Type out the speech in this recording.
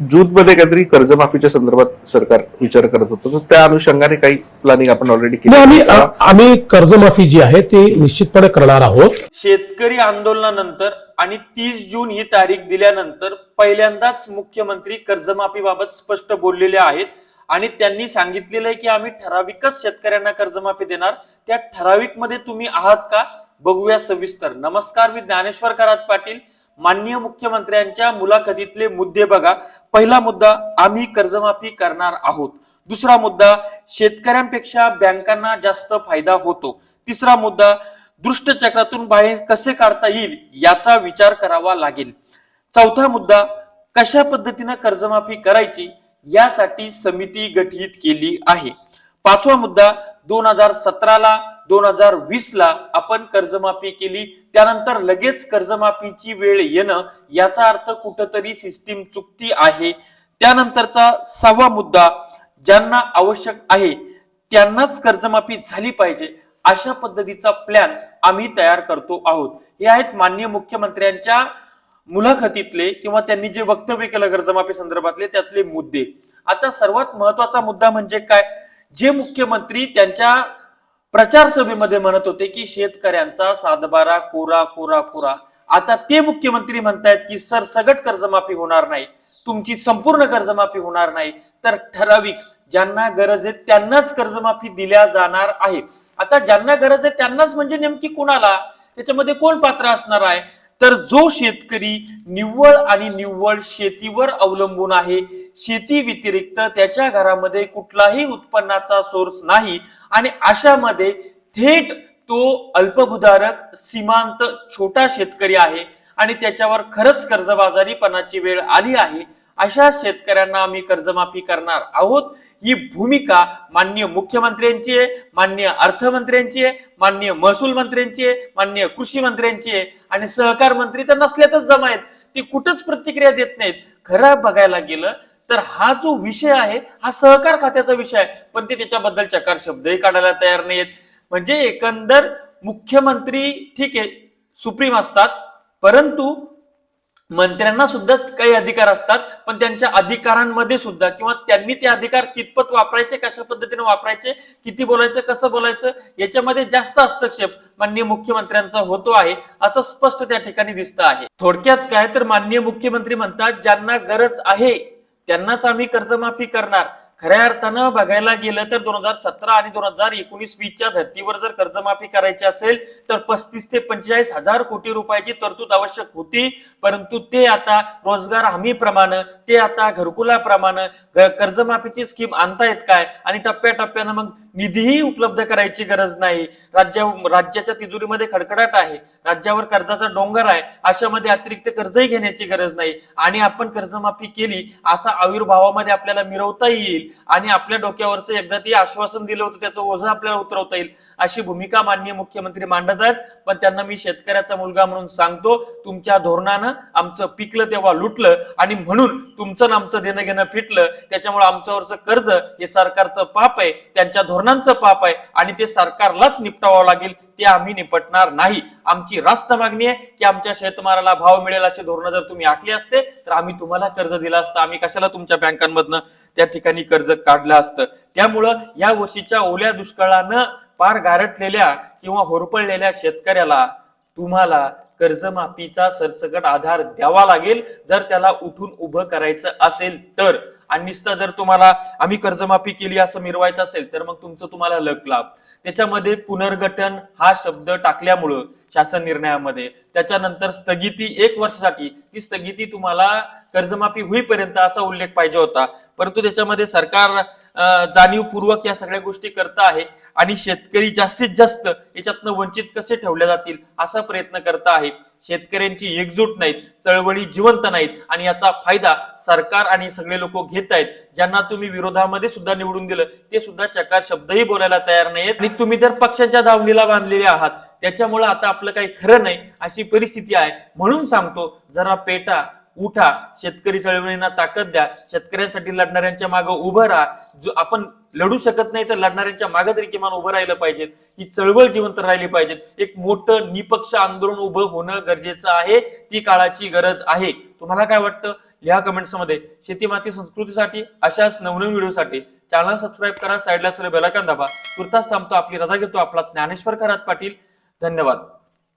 जून मध्ये काहीतरी कर्जमाफीच्या संदर्भात सरकार विचार करत होतं. तर त्या अनुषंगाने काही प्लॅनिंग आपण ऑलरेडी नाही, आम्ही केली आम्ही कर्जमाफी जी आहे ती निश्चितपणे करणार आहोत. शेतकरी आंदोलनानंतर आणि तीस जून ही तारीख दिल्यानंतर पहिल्यांदाच मुख्यमंत्री कर्जमाफीबाबत स्पष्ट बोललेले आहेत. आणि त्यांनी सांगितलेलं आहे की आम्ही ठराविकच शेतकऱ्यांना कर्जमाफी देणार. त्या ठराविकमध्ये तुम्ही आहात का? बघूया सविस्तर. नमस्कार मी ज्ञानेश्वर करात पाटील. माननीय मुख्यमंत्र्यांच्या मुलाखतीतले मुद्दे बघा. पहिला मुद्दा आम्ही कर्जमाफी करणार आहोत. दुसरा मुद्दा शेतकऱ्यांपेक्षा बँकांना जास्त फायदा होतो. तिसरा मुद्दा दुष्टचक्रातून बाहेर कसे काढता येईल याचा विचार करावा लागेल. चौथा मुद्दा कशा पद्धतीनं कर्जमाफी करायची यासाठी समिती गठीत केली आहे. पाचवा मुद्दा दोन हजार सतराला दोन हजार वीस ला आपण कर्जमाफी केली. त्यानंतर लगेच कर्जमाफीची वेळ येणं याचा अर्थ कुठंतरी सिस्टीम चुकती आहे. त्यानंतरचा सहावा मुद्दा ज्यांना आवश्यक आहे त्यांनाच कर्जमाफी झाली पाहिजे. अशा पद्धतीचा प्लॅन आम्ही तयार करतो आहोत. हे आहेत माननीय मुख्यमंत्र्यांच्या मुलाखतीतले किंवा त्यांनी जे वक्तव्य केलं कर्जमाफी संदर्भातले त्यातले मुद्दे. आता सर्वात महत्त्वाचा मुद्दा म्हणजे काय? जे मुख्यमंत्री त्यांच्या प्रचार सभेमध्ये म्हणत होते की शेतकऱ्यांचा सातबारा कोरा कोरा कोरा. आता ते मुख्यमंत्री म्हणतायत की सर सगट कर्जमाफी होणार नाही. तुमची संपूर्ण कर्जमाफी होणार नाही. तर ठराविक ज्यांना गरज आहे त्यांनाच कर्जमाफी दिल्या जाणार आहे. आता ज्यांना गरज आहे त्यांनाच म्हणजे नेमकी कुणाला? त्याच्यामध्ये कोण पात्र असणार आहे? तर जो शेतकरी निव्वळ आणि निव्वळ शेतीवर अवलंबून आहे शेती व्यतिरिक्त त्याच्या घरामध्ये कुठलाही उत्पन्नाचा सोर्स नाही आणि अशामध्ये थेट तो अल्पभूधारक सीमांत छोटा शेतकरी आहे आणि त्याच्यावर खरंच कर्जबाजारीपणाची वेळ आली आहे अशा शेतकऱ्यांना आम्ही कर्जमाफी करणार आहोत. ही भूमिका माननीय मुख्यमंत्र्यांची आहे माननीय अर्थमंत्र्यांची आहे माननीय महसूल मंत्र्यांची आहे माननीय कृषी मंत्र्यांची आहे. आणि सहकार मंत्री तर नसल्यातच जमा आहेत. ते कुठंच प्रतिक्रिया देत नाहीत. खरं बघायला गेलं तर हा जो विषय आहे हा सहकार खात्याचा विषय आहे. पण ते त्याच्याबद्दल चकार शब्दही काढायला तयार नाहीत म्हणजे एकंदर मुख्यमंत्री ठीक आहे सुप्रीम असतात. परंतु मंत्र्यांना सुद्धा काही अधिकार असतात पण त्यांच्या अधिकारांमध्ये सुद्धा किंवा त्यांनी ते अधिकार कितपत वापरायचे कशा पद्धतीने वापरायचे किती बोलायचं कसं बोलायचं याच्यामध्ये जास्त हस्तक्षेप माननीय मुख्यमंत्र्यांचा होतो आहे असं स्पष्ट त्या ठिकाणी दिसतं आहे. थोडक्यात काय तर माननीय मुख्यमंत्री म्हणतात ज्यांना गरज आहे त्यांनाच आम्ही कर्जमाफी करणार खऱ्या अर्थानं बघायला गेलं तर दोन हजार सतरा आणि दोन हजार एकोणीस वीसच्या धर्तीवर जर कर्जमाफी करायची असेल तर पस्तीस ते पंचेचाळीस हजार कोटी रुपयाची तरतूद आवश्यक होती. परंतु ते आता रोजगार हमीप्रमाणे ते आता घरकुलाप्रमाणे कर्जमाफीची स्कीम आणतायत काय? आणि टप्प्याटप्प्यानं मग निधीही उपलब्ध करायची गरज नाही. राज्या राज्याच्या तिजोरीमध्ये खडखडाट आहे. राज्यावर कर्जाचा डोंगर आहे. अशामध्ये अतिरिक्त कर्जही घेण्याची गरज नाही. आणि आपण कर्जमाफी केली असा आविर्भावामध्ये आपल्याला मिरवता येईल. आणि आपल्या डोक्यावरचं एकदा ते आश्वासन दिलं होतं त्याचं ओझं आपल्याला उतरवता येईल अशी भूमिका माननीय मुख्यमंत्री मांडत आहेत. पण त्यांना मी शेतकऱ्याचा मुलगा म्हणून सांगतो तुमच्या धोरणानं आमचं पिकलं तेव्हा लुटलं आणि म्हणून तुमचं आमचं देणं घेणं फिटलं. त्याच्यामुळे आमच्यावरचं कर्ज हे सरकारचं पाप आहे त्यांच्या धोरणांचं पाप आहे आणि ते सरकारलाच निपटावं लागेल ते आम्ही निपटणार नाही. आमची रास्त मागणी आहे की आमच्या शेतमालाला भाव मिळेल असे धोरणं जर तुम्ही आखली असते तर आम्ही तुम्हाला कर्ज दिलं असतं. आम्ही कशाला तुमच्या बँकांमधनं त्या ठिकाणी कर्ज काढलं असतं. त्यामुळं या वर्षीच्या ओल्या दुष्काळानं पार गारटलेल्या किंवा होरपळलेल्या शेतकऱ्याला तुम्हाला कर्जमाफीचा सरसकट आधार द्यावा लागेल. जर त्याला उठून उभं करायचं असेल तर. आणि नुसतं जर तुम्हाला आम्ही कर्जमाफी केली असं मिरवायचं असेल तर मग तुमचं तुम्हाला लक लाभ. त्याच्यामध्ये पुनर्गठन हा शब्द टाकल्यामुळं शासन निर्णयामध्ये. त्याच्यानंतर स्थगिती एक वर्षासाठी ती स्थगिती तुम्हाला कर्जमाफी होईपर्यंत असा उल्लेख पाहिजे होता. परंतु त्याच्यामध्ये सरकार जाणीवपूर्वक या सगळ्या गोष्टी करत आहे आणि शेतकरी जास्तीत जास्त याच्यातनं वंचित कसे ठेवल्या जातील असा प्रयत्न करत आहे. शेतकऱ्यांची एकजूट नाहीत चळवळी जिवंत नाहीत आणि याचा फायदा सरकार आणि सगळे लोक घेत आहेत. ज्यांना तुम्ही विरोधामध्ये सुद्धा निवडून दिलं ते सुद्धा चकार शब्दही बोलायला तयार नाहीत आणि तुम्ही तर पक्षांच्या धावणीला बांधलेले आहात त्याच्यामुळे आता आपलं काही खरं नाही अशी परिस्थिती आहे. म्हणून सांगतो जरा पेटा उठा शेतकरी चळवळींना ताकद द्या शेतकऱ्यांसाठी लढणाऱ्यांच्या मागे उभं राहा. जो आपण लढू शकत नाही तर लढणाऱ्यांच्या मागे तरी किमान उभं राहिलं पाहिजेत. ही चळवळ जिवंत राहिली पाहिजेत. एक मोठं निपक्ष आंदोलन उभं होणं गरजेचं आहे ती काळाची गरज आहे. तुम्हाला काय वाटतं? लिहा कमेंट्समध्ये शेती माती संस्कृतीसाठी अशाच नवनवीन व्हिडिओसाठी चॅनल सबस्क्राईब करा साईडला सर बेलाकन दाबा. तुर्तास थांबतो आपली रजा घेतो आपला ज्ञानेश्वर खरात पाटील. धन्यवाद.